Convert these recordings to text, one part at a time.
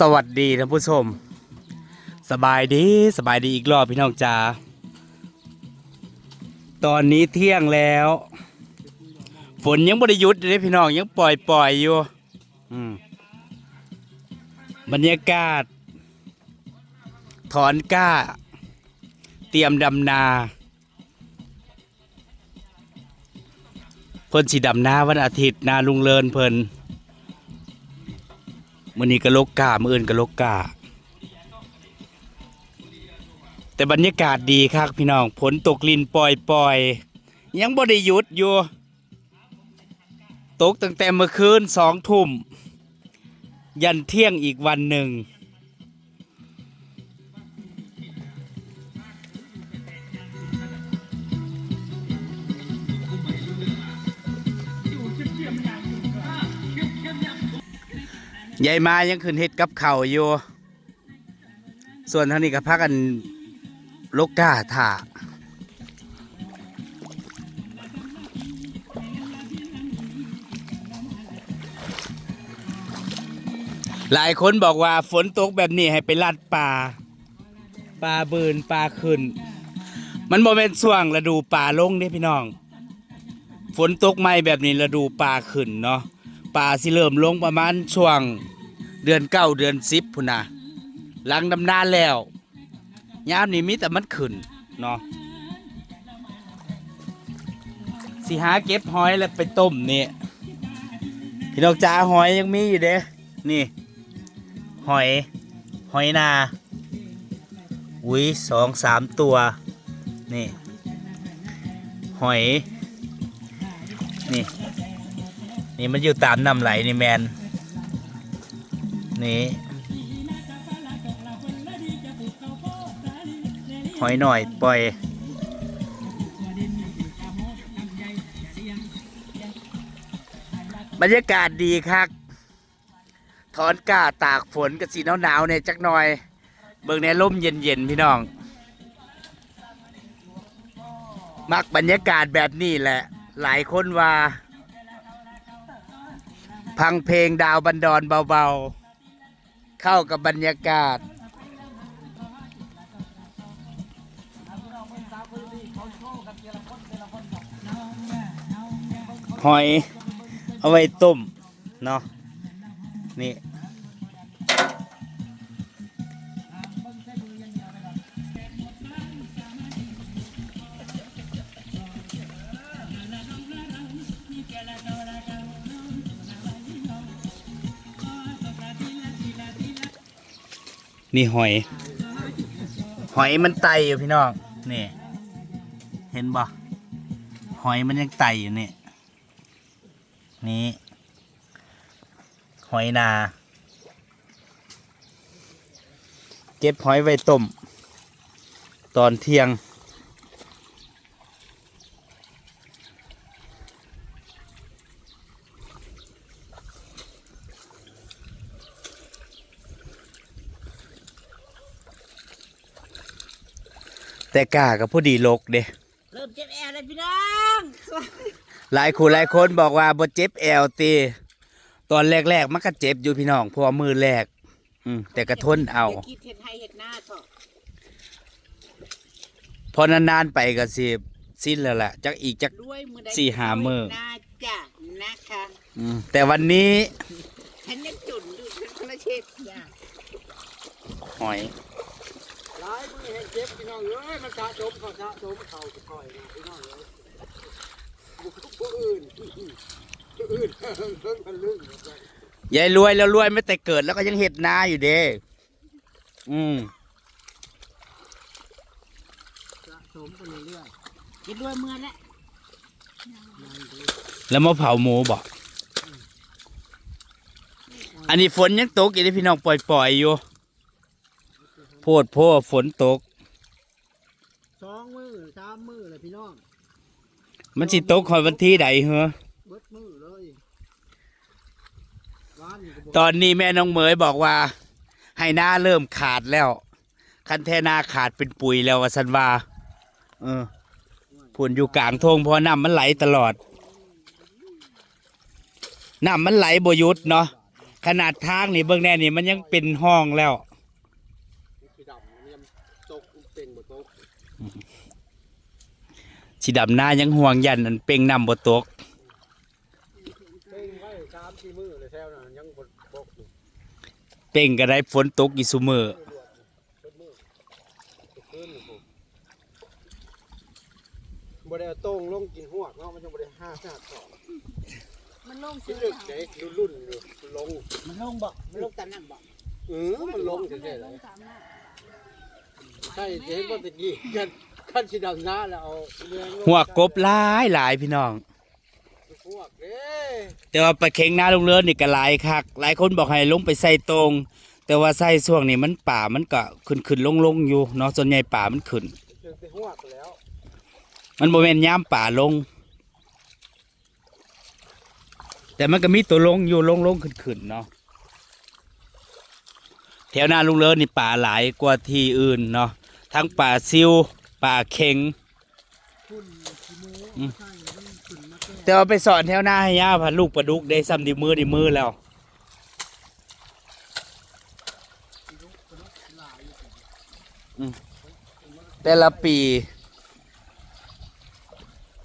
สวัสดีท่านผู้ชม สบายดีสบายดีอีกรอบพี่น้องจ๋าตอนนี้เที่ยงแล้ว ฝนยังบริยุทธ์เลยพี่น้องยังปล่อยปล่อยอยู่บรรยากาศ ถอนกล้า เตรียมดำนาเพิ่นสิดำนาวันอาทิตย์นาลุงเลินเพิ่น มื่อนี้ก็โลกกามื่ออื่นก็โลกกาแต่บรรยากาศดีครับพี่น้องฝนตกลินปล่อยปล่อยยังบ่ได้หยุดอยู่ ตกตั้งแต่เมื่อคืนสองทุ่ม ยันเที่ยงอีกวันหนึ่ง ยายมายังขึ้นเฮ็ดกับเขาอยู่ ส่วนทางนี้ก็พักกันลกกาถ่าหลายคนบอกว่าฝนตกแบบนี้ให้ไปลัดป่าปลาบืนปลาขึ้น มันโมเมนช่วงฤดูป่าลงเด้พี่น้อง ฝนตกใหม่แบบนี้ฤดูป่าขึ้นเนาะ ป่าสิเริ่มลงประมาณช่วงเดือนเก้าเดือนสิบพุ่นนะหลังดำนาแล้วยามนี้มีแต่มันขึ้นเนาะสิหาเก็บหอยแล้วไปต้มนี่พี่น้องจ้าหอยยังมีอยู่เด้นี่ หอย หอยนาอุ้ยสองสามตัว นี่ หอย นี่ นี่มันอยู่ตามน้ำไหลนี่แมนนี่หอยหน่อยปล่อยบรรยากาศดีครับถอนกล้าตากฝนกับสีหนาวๆเนี่ยจักหน่อย เบิ่งในร่มเย็นๆพี่น้อง มักบรรยากาศแบบนี้แหละ หลายคนว่า พังเพลงดาวบันดอนเบาๆ เข้ากับบรรยากาศ หอย เอาไว้ต้ม เนาะนี่ นี่หอย หอยมันไตอยู่พี่น้องนี่ เห็นบ่หอยมันยังไตอยู่นี่นี่หอยนา เก็บหอยไว้ต้ม ตอนเที่ยง แต่กากับผู้ดีโลกเด้เริ่มเจ็บแอร์เลยพี่น้องหลายคนหลายคนบอกว่าบ่เจ็บแอลตีตอนแรกๆมันก็เจ็บอยู่พี่น้องเพราะว่ามือแรก อืมแต่กระทนเอาดี๋ยวคิดเห็ดให้เห็ดหน้าเถอะพอนานๆไปก็สิสิ้นแล้วแหละจักอีกจักด้วยมือใดสี่หามื้อหน้าจ้ะนะคะอืมแต่วันนี้ฉันยังจุ่นดูเป็นคนละเชดจ้ะหอย หลายมือเห็นเจ็บพี่น้องเอ้ยมันสะสมเขาสะสมเขาค่อยนะพี่น้องเอ้ยผู้อื่นผู้อื่นเพิ่งพันลึ่งยายรวยแล้วรวยไม่แต่เกิดแล้วก็ยังเห็ดนาอยู่เด้อืมสะสมไปเรื่อยกินด้วยเมื่อแล้วแล้วมาเผาหมูบอกอันนี้ฝนยังตกอยู่ที่พี่น้องปล่อยๆอยู่ โพดโพดฝนตกามมือเลยพี่น้องมันสิตกคอยวันที่ใดเหรอเบิดมือเลยร้านนี่ก็บอกตอนนี้แม่น้องเหมยบอกว่า ให้หน้าเริ่มขาดแล้ว คันแทหน้าขาดเป็นปุ๋ยแล้วว่าสันว่าเออผุนอยู่กลางทงเพราะน้ำมันไหลตลอดน้ำมันไหลบหยุดเนาะขนาดทางนี่เบื้องแน่นี่มันยังเป็นห้องแล้วนี่คือดำมันยังตกเป่งบ่ตก สีดำหน้ายังห่วงยันอันเป่งนำบ่ตกเป่งไว้สามสี่มือเลยแถวนั้นยังบ่ตกอยู่เป่งก็ได้ฝนตกอีสุมือมือรวดนี่เบิดมือตกคืนนี่ผมบ่ได้เอาโต้งลงกินหวกเนาะมันยังบ่ได้ห้าชาติต่อมันลงกิซื้นอดึกเด็กรุ่นๆอยู่ลงมันลงบ่มันลงตามนั่งบ่เออมันลงแท้ๆเลย ใช่เห็นว่าตะกี้กันขั้นสิดำหน้าแล้วเอาเรือลงหัวกบหลายหลายพี่น้องหวกเด้แต่ว่าปลาเค็งหน้าลุงเลิศนี่ก็หลายคัก หลายคนบอกให้ลงไปใส่ตรง แต่ว่าใส่ช่วงนี้มันป่ามันก็ขึ้นขึ้นลงลงอยู่เนาะส่วนใหญ่ป่ามันขึ้น จนไปหวกแล้วมันโมเมนย่ามป่าลง แต่มันก็มีตัวลงอยู่ลงลงขึ้นขึ้นเนาะ ถวหน้าลุงเลิศนี่ป่าหลายกว่าที่อื่นเนาะทั้งป่าซิวป่าเค็งแต่ว่าไปสอนแถวหน้าให้ย่าพันลูกปลาดุกได้ซ้ำดีมือดีมือแล้วแต่ละปี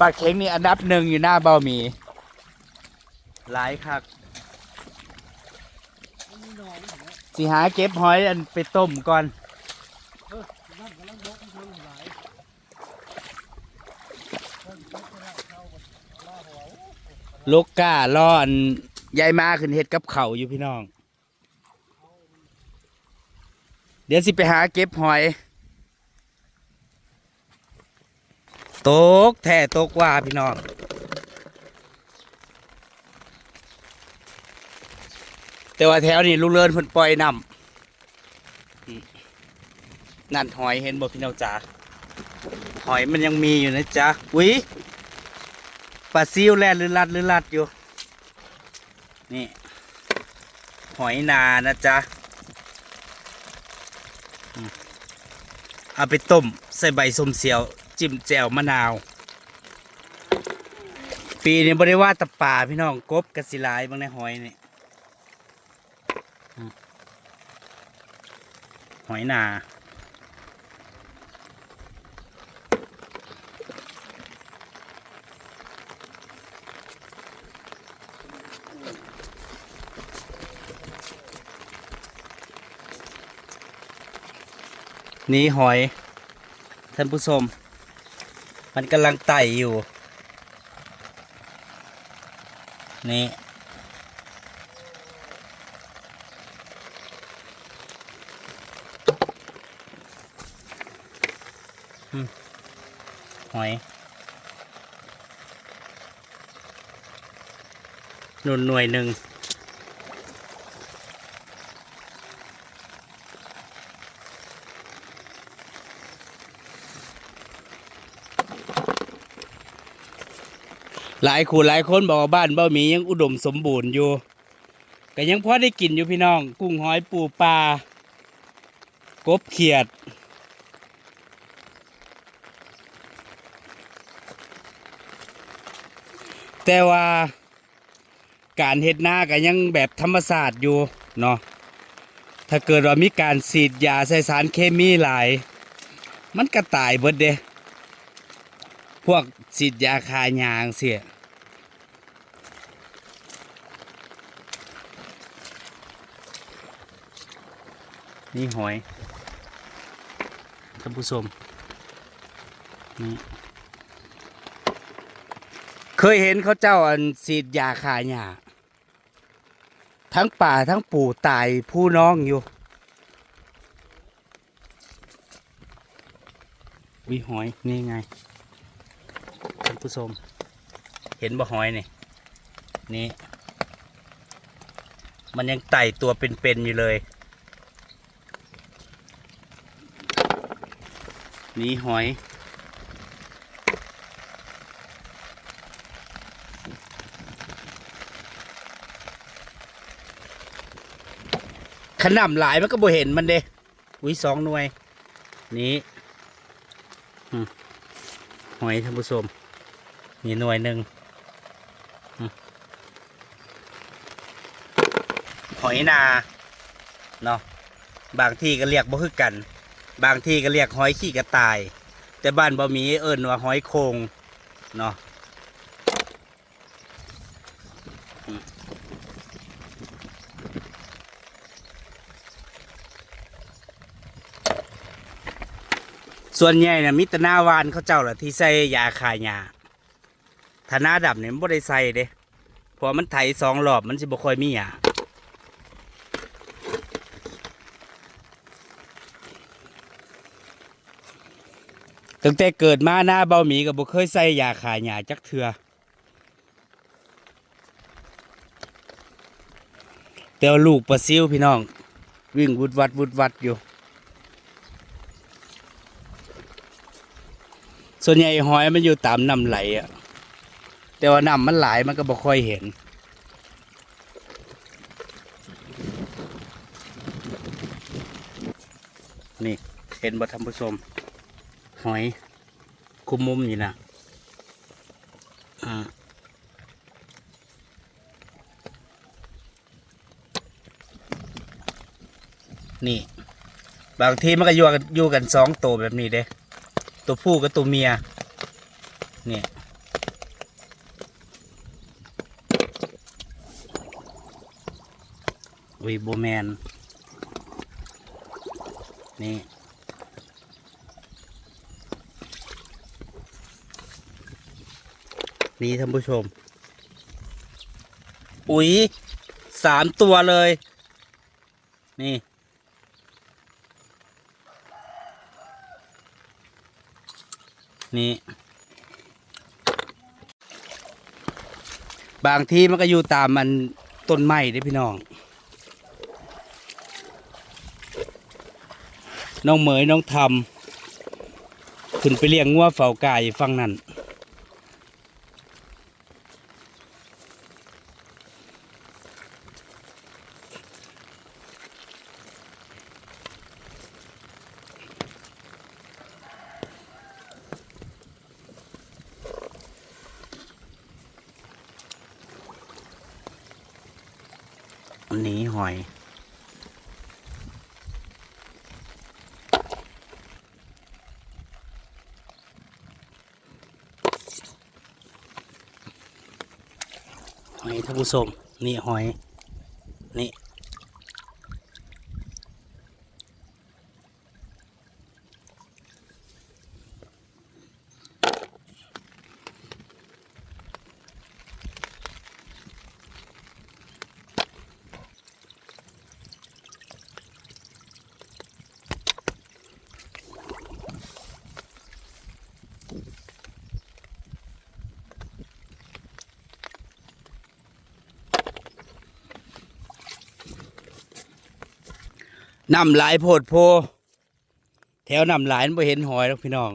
ปลาเค็งนี่อันดับหนึ่งอยู่หน้าเบาหมี หลายคัก สิหาเก็บหอยอันไปต้มก่อนลูกก้าล่ออันยายมาขึ้นเฮ็ดกับเขาอยู่พี่น้อง เดี๋ยวสิไปหาเก็บหอยตกแท่ตกว่าพี่น้อง แต่ว่าแถวนี้ลูกเลินเพิ่นปล่อยนำนั่นหอยเห็นบ่พี่น้องจ๋าหอยมันยังมีอยู่นะจ๊ะอุ้ยปลาซิวแล่นลือลัดลือลัดอยู่ นี่ หอยนานะจ๊ะเอาไปต้ม ใส่ใบสมเสียว จิ้มแจ่วมะนาว ปีนี้บริว่าแตะป่าพี่น้องกบกระสิลายบางในหอยนี่อืม หอยนานี่หอย ท่านผู้ชม มันกำลังไต่อยู่ นี่ อยหนุนหน่วยหนึ่งหลายคู่หลายคนบอกว่าบ้านเบ้าหมียังอุดมสมบูรณ์อยู่ ก็ยังพอได้กินอยู่พี่น้อง กุ้งหอยปูปลากบเขียด แต่ว่าการเฮ็ดนาก็ยังแบบธรรมศาสตร์อยู่เนาะถ้าเกิดว่ามีการฉีดยาใส่สารเคมีหลาย มันก็ตายเบิดเด้พวกฉีดยาคายางเสียนี่หอยท่านผู้ชมนี่ เคยเห็นเขาเจ้าอันฉีดยาคายาทั้งป่าทั้งปู่ตายผู้น้องอยู่วิหอย นี่ไงท่านผู้ชมเห็นบ่หอยนี่นี่ มันยังไต่ตัวเป็นๆอยู่เลย นี่หอย ขนำหลายมันก็บ่เห็นมันเด้อุ้ยสองหน่วย นี้หอยท่านผู้ชมมีหน่วยหนึ่งหอยนาเนาะบางที่ก็เรียกบ่คือกัน บางที่ก็เรียกหอยขี้กระต่าย แต่บ้านบ่มีเอิ้นว่าหอยโคงเนาะ ส่วนใหญ่น่ะมิตรนาวานเขาเจ้าละที่ใส่ยาคายาถ้าหน้าดำเนี่ยมันบ่ได้ใส่เด้เพราะมันไถสองรอบมันสิบ่ค่อยมีหญ้าตั้งแต่เกิดมาหน้าเบาหมีกับบุเคยใส่ยาขายหยาจักเถือแต่ว่าลูกปลาซิวพี่น้อง วิ่งวุดวัดวุดวัดอยู่ ส่วนใหญ่หอยมันอยู่ตามน้ำไหลอะแต่ว่าน้ำมันหลายมันก็บ่ค่อยเห็น นี่เห็นบ่ท่านผู้ชม หอย คุมมุมอยู่นะอ่านี่ บางทีมันก็อยู่กันอยู่กันสองตัวแบบนี้เด้ ตัวผู้กับตัวเมียเนี่ยวีโบแมน นี่ นี่ท่านผู้ชม อุ๊ยสามตัวเลย นี่ นี่ บางที่มันก็อยู่ตามมันต้นไม้ด้พี่น้อง น้องเหมยน้องทำขึ้นไปเลี้ยงงัวเฝ้ากายฟังนั่น หอย หอยท่านผู้ชมนี่หอย นี่ น้ำหลายโพดโพ แถวน้ำหลายไม่เห็นหอยหรอกพี่น้อง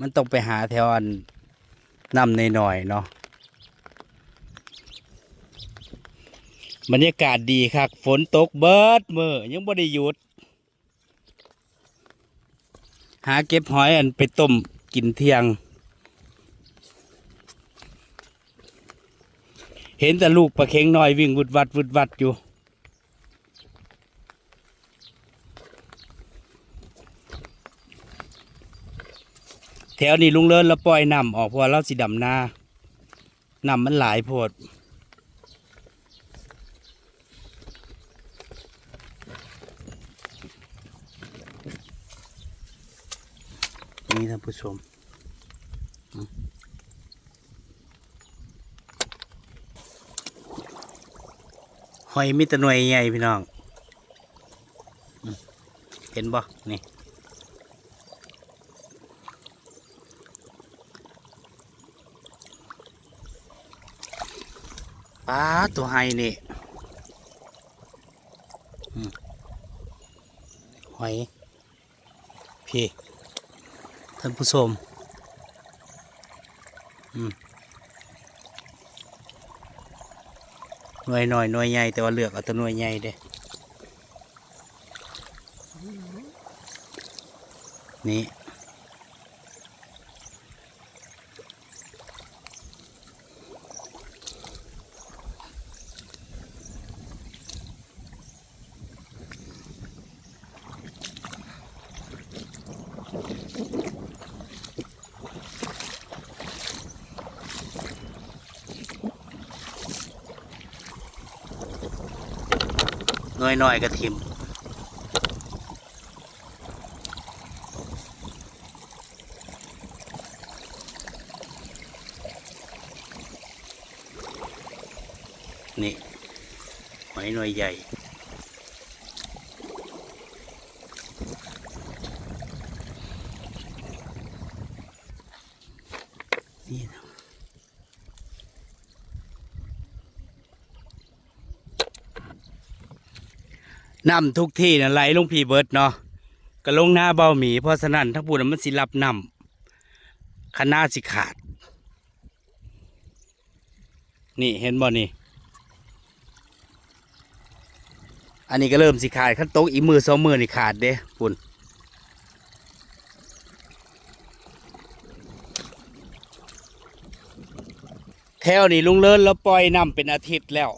มันต้องไปหาแถวอันน้ำในหน่อยเนาะบรรยากาศดีครับฝนตกเบิดมือยังบ่ได้หยุด หาเก็บหอยอันไปต้มกินเที่ยง เห็นแต่ลูกปลาเค็งน้อยวิ่งวุดวัดวุดวัดอยู่ วนี้ลุงเลิศแล้วปล่อยน้ำออกเพราะว่าเราสิดำนาน้ำมันหลายโพดนี่ท่านผู้ชมหอยมิตรหน่วยใหญ่พี่น้อง เห็นบ่นี่ ปลาตัวไฮนี่หอย พี่ ท่านผู้ชมอืมหน่วยหน่อยหน่วยใหญ่แต่ว่าเลือกเอาตัวหน่วยใหญ่เด้นี่ น้อยน้อยๆกระทิมนี่หอยหน่วยใหญ่ น้ำทุกที่นะไหลลงพีเบิร์ดเนาะก็ลงหน้าเบาหมี เพราะฉะนั้นทั้งปูนมันสิรับน้ำคณะสิขาด นี่เห็นบ่นี่ อันนี้ก็เริ่มสิขาดขั้นโต๊ะอีมือสองมือนี่ขาดเด้ปุ่นแถวนี้ลุงเลิศแล้วปล่อยน้ำเป็นอาทิตย์แล้ว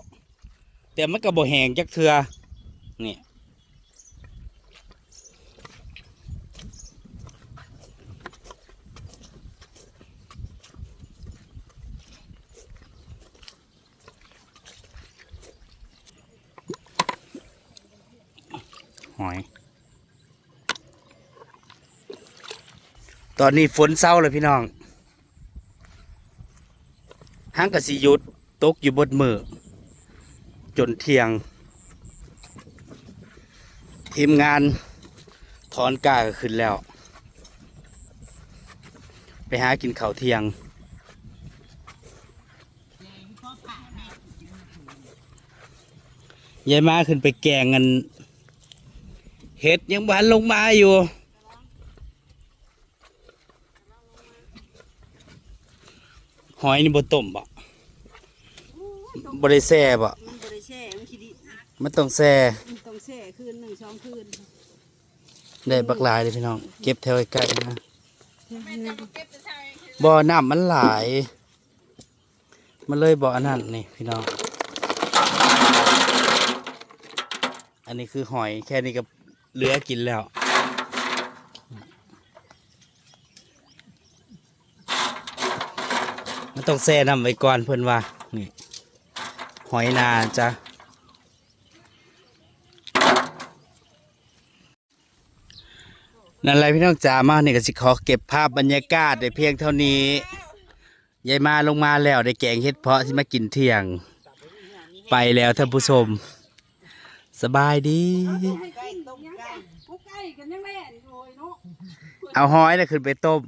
แต่มันก็บ่แหงจักเทือนี่ หอย ตอนนี้ฝนเศร้าเลยพี่น้องห้างกสิยุดตกอยู่บนมือ จนเที่ยง ทีมงานถอนกากขึ้นแล้ว ไปหากินข้าวเที่ยงยายมาขึ้นไปแกงกัน เห็ดยังบานลงมาอยู่ หอยนี่บ่ต้มบ่บ่ได้แซ่บ่มันบริแช่มันคิดดิมันต้องแซ่มันต้องแช่คืนหนึ่งสองคืนได้บักหลายเลยพี่น้อง เก็บแถวใกล้ๆนะบ่อน้ำมันหลาย มันเลยบ่ออันนั้นนี่พี่น้อง อันนี้คือหอยแค่นี้ก็ เหลือกินแล้วมันต้องแช่น้ำไว้ก่อนเพื่อนว่า นี่ หอยนาจ้ะนั่นแหละพี่น้องจ๋ามาเนี่ยก็สิขอเก็บภาพบรรยากาศได้เพียงเท่านี้ยายมาลงมาแล้วได้แกงเฮ็ดเพาะที่มากินเที่ยง ไปแล้วท่านผู้ชม สบายดี ไก่ต้มไก่ผู้ไก่กันยังแม่นอยเนาะเอาหอยน่ะขึ้นไปต้ม